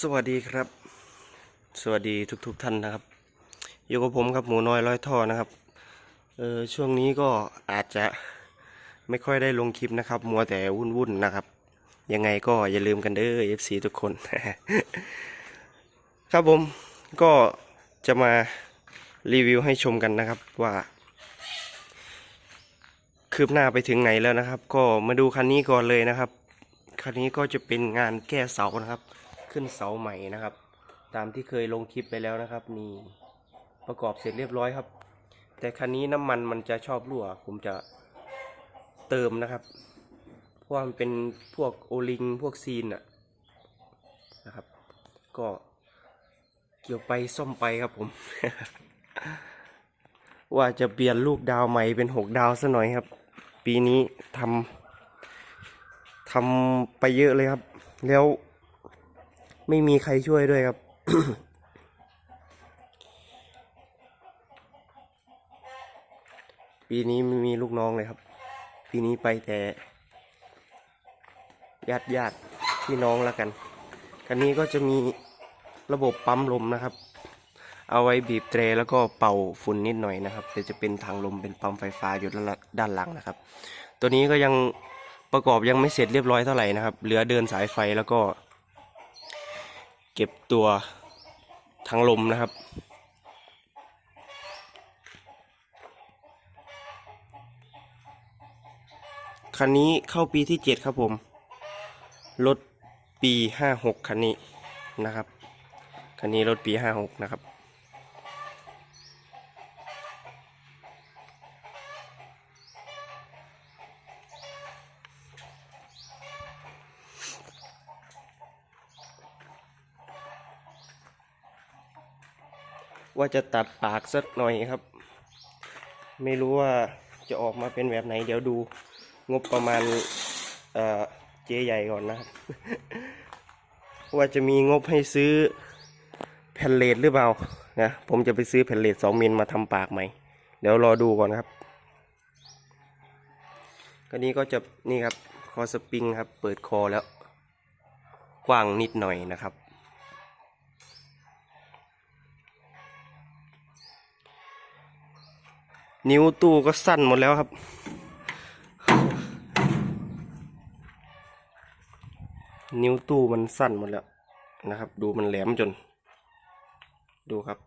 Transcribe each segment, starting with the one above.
สวัสดีครับ สวัสดีทุกๆทท่านนะครับ อยู่กับผมครับหมูน้อยร้อยท่อนะครับเออช่วงนี้ก็อาจจะไม่ค่อยได้ลงคลิปนะครับ มัวแต่วุ่นๆนะครับ ยังไงก็อย่าลืมกันเด้อ FC ทุกคน ครับผมก็จะมารีวิวให้ชมกันนะครับว่า คืบหน้าไปถึงไหนแล้วนะครับ ก็มาดูคันนี้ก่อนเลยนะครับ คันนี้ก็จะเป็นงานแก้เสานะครับ ขึ้นเสาใหม่นะครับ ตามที่เคยลงคลิปไปแล้วนะครับนี่ประกอบเสร็จเรียบร้อยครับ แต่คันนี้น้ำมันมันจะชอบรั่ว ผมจะเติมนะครับเพราะมันเป็นพวกโอลิงพวกซีนอะนะครับ ก็เกี่ยวไปซ่อมไปครับผม ว่าจะเปลี่ยนลูกดาวใหม่เป็นหกดาวซะหน่อยครับ ปีนี้ทำทำไปเยอะเลยครับ แล้ว ไม่มีใครช่วยด้วยครับ ปีนี้ไม่มีลูกน้องเลยครับ ปีนี้ไปแต่ญาติญาติพี่น้องแล้วกัน คันนี้ก็จะมีระบบปั๊มลมนะครับ เอาไว้บีบแตรแล้วก็เป่าฝุ่นนิดหน่อยนะครับแต่จะเป็นทางลมเป็นปั๊มไฟฟ้าอยู่ด้านละด้านหลังนะครับ ตัวนี้ก็ยังประกอบยังไม่เสร็จเรียบร้อยเท่าไหร่นะครับ เหลือเดินสายไฟแล้วก็ เก็บตัวทางลมนะครับ คันนี้เข้าปีที่เจ็ดครับผม รถปีห้าหกคันนี้นะครับ คันนี้รถปีห้าหกนะครับ ว่าจะตัดปากสักหน่อยครับ ไม่รู้ว่าจะออกมาเป็นแบบไหน เดี๋ยวดูงบประมาณเอ่อเจ๊ใหญ่ก่อนนะว่าจะมีงบให้ซื้อแผ่นเลดหรือเปล่านะผมจะไปซื้อแผ่นเลดสองมิลมาทำปากใหม่เดี๋ยวรอดูก่อนครับก็นี้ก็จะนี่ครับคอสปริงครับ เปิดคอแล้วกว้างนิดหน่อยนะครับ นิ้วตู้ก็สั้นหมดแล้วครับ นิ้วตู้มันสั้นหมดแล้วนะครับ ดูมันแหลมจน ดูครับ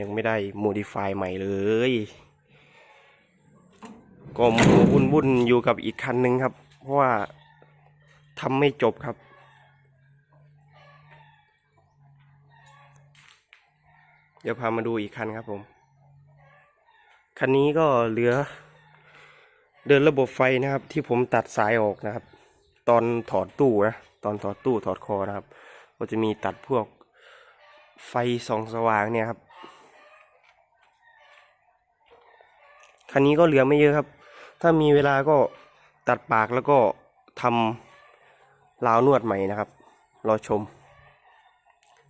ยังไม่ได้โมดิฟายใหม่เลย ก็มัววุ่นวุ่นๆอยู่กับอีกคันหนึ่งครับ เพราะว่าทำไม่จบครับเดี๋ยวพามาดูอีกคันครับผม คันนี้ก็เหลือ เดินระบบไฟนะครับ ที่ผมตัดสายออกนะครับ ตอนถอดตู้นะตอนถอดตู้ถอดคอนะครับ ก็จะมีตัดพวกไฟส่องสว่างเนี่ยครับคันนี้ก็เหลือไม่เยอะครับ ถ้ามีเวลาก็ตัดปากแล้วก็ทำราวนวดใหม่นะครับ รอชม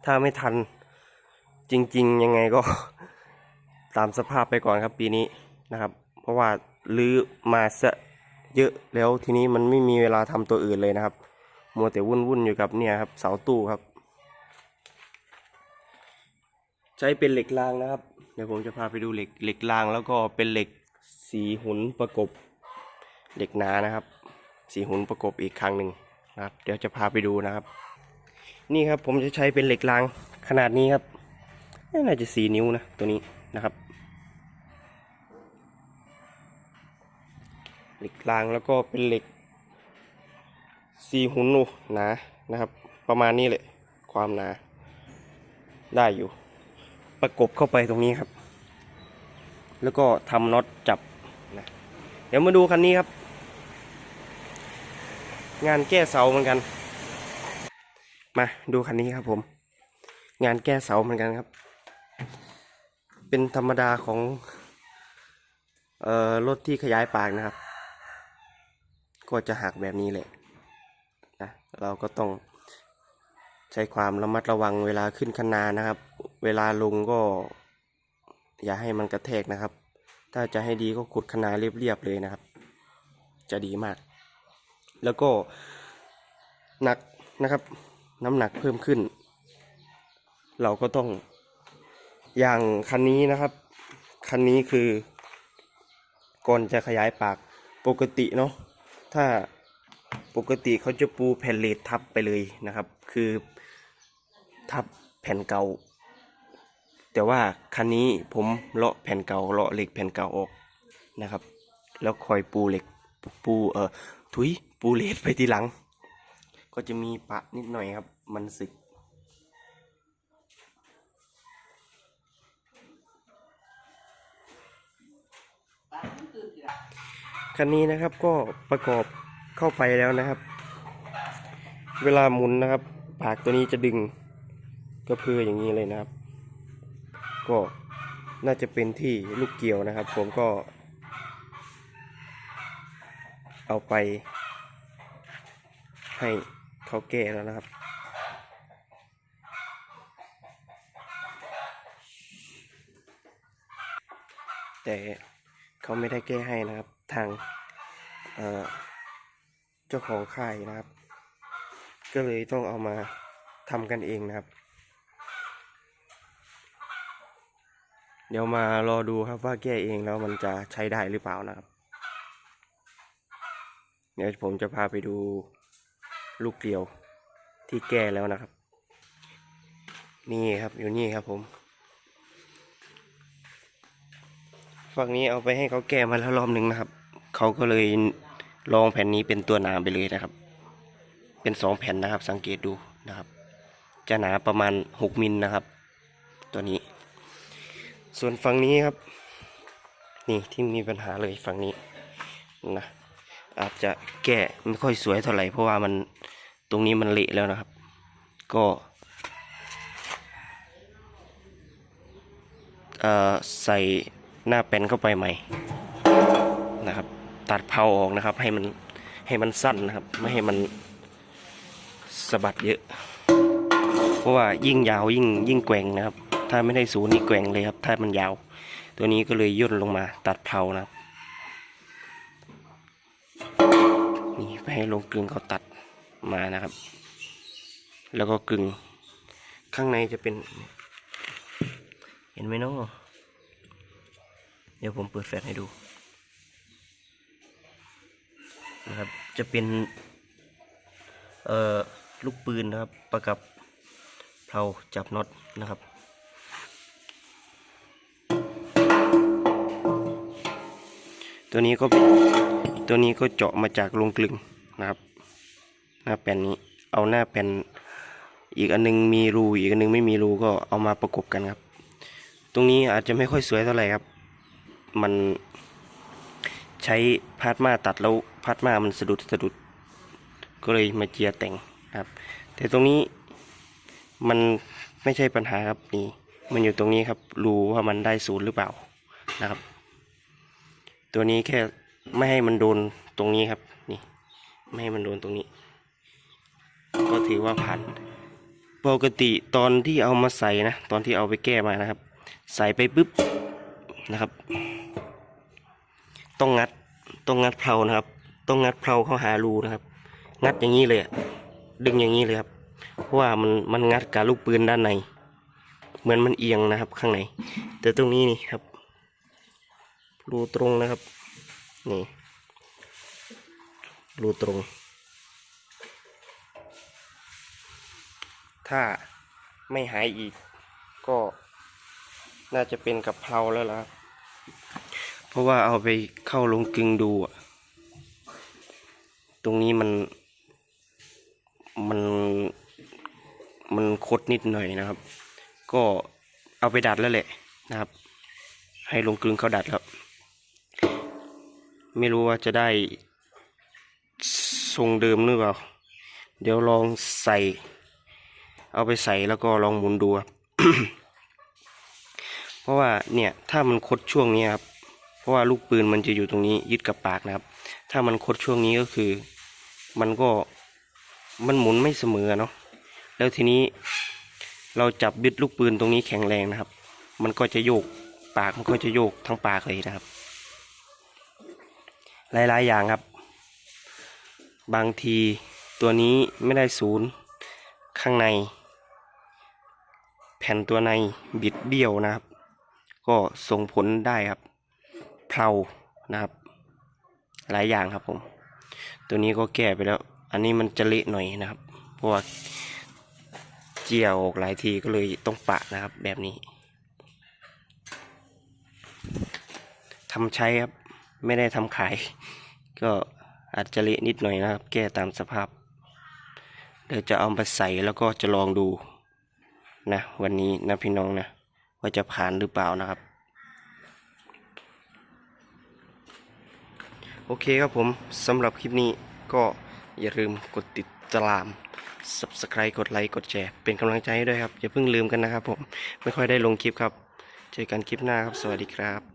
ถ้าไม่ทันจริง ๆ ยังไงก็ ตามสภาพไปก่อนครับปีนี้นะครับ เพราะว่าลื้อมาซะเยอะแล้วทีนี้มันไม่มีเวลาทำตัวอื่นเลยนะครับ มัวแต่วุ่นวุ่นๆอยู่กับเนี่ยครับเสาตู้ครับ ใช้เป็นเหล็กรางนะครับ เดี๋ยวผมจะพาไปดูเหล็กเหล็กรางแล้วก็เป็นเหล็กสีหุนประกบเหล็กหนานะครับ สีหุนประกบอีกครั้งหนึ่งนะครับ เดี๋ยวจะพาไปดูนะครับ นี่ครับผมจะใช้เป็นเหล็กรางขนาดนี้ครับน่าจะสี่นิ้วนะตัวนี้นะครับ เห ล็กรางแล้วก็เป็นเหล็กสีหุนนูหนานะครับ ประมาณนี้เลยความหนา ได้อยู่ ประกบเข้าไปตรงนี้ครับ แล้วก็ทำน็อตจับนะเดี๋ยวมาดูคันนี้ครับ งานแก้เสาเหมือนกัน มาดูคันนี้ครับผม งานแก้เสาเหมือนกันครับ เป็นธรรมดาของเอ่อรถที่ขยายปากนะครับ ก็จะหักแบบนี้แหละนะเราก็ต้องใช้ความระมัดระวังเวลาขึ้นคันนานะครับ เวลาลงก็ อย่าให้มันกระแทกนะครับ ถ้าจะให้ดีก็ขุดคันนาเรียบๆเลยนะครับ จะดีมาก แล้วก็หนักนะครับ น้ำหนักเพิ่มขึ้น เราก็ต้องอย่างคันนี้นะครับ คันนี้คือก่อนจะขยายปากปกติเนาะ ถ้าปกติเขาจะปูแผ่นเลททับไปเลยนะครับ คือทับแผ่นเก่า แต่ว่าคันนี้ผมเลาะแผ่นเก่าเลาะเหล็กแผ่นเก่าออกนะครับ แล้วคอยปูเหล็กปูเอ่อทุยปูเลทไปทีหลัง ก็จะมีปะนิดหน่อยครับ มันสึก คันนี้นะครับก็ประกอบเข้าไปแล้วนะครับ เวลาหมุนนะครับ ปากตัวนี้จะดึงก็เพื่ออย่างนี้เลยนะครับ ก็น่าจะเป็นที่ลูกเกี่ยวนะครับ ผมก็ เอาไป ให้เขาแก้แล้วนะครับ แต่เขาไม่ได้แก้ให้นะครับ ทางเจ้าของค่ายนะครับ ก็เลยต้องเอามาทำกันเองนะครับ เดี๋ยวมารอดูครับว่าแก้เองแล้วมันจะใช้ได้หรือเปล่านะครับ เดี๋ยวผมจะพาไปดูลูกเกลียวที่แก้แล้วนะครับ นี่ครับอยู่นี่ครับผมฝั่งนี้เอาไปให้เขาแก้มาแล้วรอบหนึ่งนะครับ เขาก็เลยลองแผ่นนี้เป็นตัวหนาไปเลยนะครับ เป็นสองแผ่นนะครับ สังเกตดูนะครับ จะหนาประมาณหกมิลนะครับ ตัวนี้ ส่วนฝั่งนี้ครับ นี่ที่มีปัญหาเลยฝั่งนี้นะอาจจะแก้ไม่ค่อยสวยเท่าไหร่เพราะว่ามันตรงนี้มันเละแล้วนะครับ ก็ใส่หน้าแป้นเข้าไปใหม่นะครับ ตัดเพาออกนะครับ ให้มันให้มันสั้นนะครับ ไม่ให้มันสะบัดเยอะ เพราะว่ายิ่งยาวยิ่งยิ่งแกว่งนะครับ ถ้าไม่ได้ศูนย์นี่แกว่งเลยครับ ถ้ามันยาว ตัวนี้ก็เลยย่นลงมาตัดเพานะครับนี่ไปให้ลงกลึงเขาตัดมานะครับ แล้วก็กลึงข้างในจะเป็น เห็นไหมเนาะเดี๋ยวผมเปิดแฟลชให้ดู นะครับ จะเป็น เอ่อ ลูกปืนนะครับ ประกับเพลาจับน็อตนะครับตัวนี้ก็ตัวนี้ก็เจาะมาจากโรงกลึงนะครับ หน้าแผ่นนี้เอาหน้าแผ่นอีกอันนึงมีรูอีกอันนึงไม่มีรูก็เอามาประกบกันครับ ตรงนี้อาจจะไม่ค่อยสวยเท่าไหร่ครับ มัน ใช้พาร์ทมาตัดแล้วพาร์ทมามันสะดุดสะดุด ก็เลยมาเจียแต่งครับ แต่ตรงนี้มันไม่ใช่ปัญหาครับนี่มันอยู่ตรงนี้ครับรู้ว่ามันได้ศูนย์หรือเปล่านะครับ ตัวนี้แค่ไม่ให้มันโดนตรงนี้ครับนี่ไม่ให้มันโดนตรงนี้ ก็ถือว่าผ่านปกติตอนที่เอามาใส่นะ ตอนที่เอาไปแก้มานะครับ ใส่ไปปุ๊บนะครับ ต้องงัดต้องงัดเพลานะครับ ต้องงัดเพลาเข้าหารูนะครับ งัดอย่างนี้เลยดึงอย่างนี้เลยครับเพราะว่ามันมันงัดกับลูกปืนด้านใน เหมือนมันเอียงนะครับข้างใน แต่ตรงนี้นี่ครับ รูตรงนะครับ นี่ รูตรง ถ้าไม่หายอีก ก็น่าจะเป็นกับเพราแล้วล่ะครับ ราะว่าเอาไปเข้าลงกึงดูอะตรงนี้มัน มันมันคดนิดหน่อยนะครับ ก็เอาไปดัดแล้วแหละนะครับ ให้ลงกลึงเขาดัดครับไม่รู้ว่าจะได้ทรงเดิมหรือเปล่า เดี๋ยวลองใส่ เอาไปใส่แล้วก็ลองหมุนดูครับ เพราะว่าเนี่ยถ้ามันคดช่วงนี้ครับ ราะว่าลูกปืนมันจะอยู่ตรงนี้ยึดกับปากนะครับ ถ้ามันคดช่วงนี้ก็คือ มันก็มันหมุนไม่เสมอเนาะแล้วทีนี้เราจับยึดลูกปืนตรงนี้แข็งแรงนะครับ มันก็จะโยกปากมันก็จะโยกทั้งปากเลยนะครับ หลายๆอย่างครับ บางทีตัวนี้ไม่ได้ศูนย์ข้างใน แผ่นตัวในบิดเบี้ยวนะครับ ก็ส่งผลได้ครับ เพลานะครับ หลายอย่างครับผม ตัวนี้ก็แก้ไปแล้ว อันนี้มันจะเละหน่อยนะครับ เพราะว่าเจียวออกหลายทีก็เลยต้องปะนะครับ แบบนี้ทำใช้ครับ ไม่ได้ทำขาย ก็อาจจะเละนิดหน่อยนะครับ แก้ตามสภาพ เดี๋ยวจะเอาไปใส่แล้วก็จะลองดูนะวันนี้นะพี่น้องนะว่าจะผ่านหรือเปล่านะครับ โอเคครับผมสำหรับคลิปนี้ก็อย่าลืมกดติดตาม subscribe กดไลค์กดแชร์เป็นกำลังใจให้ด้วยครับ อย่าเพิ่งลืมกันนะครับผม ไม่ค่อยได้ลงคลิปครับ เจอกันคลิปหน้าครับ สวัสดีครับ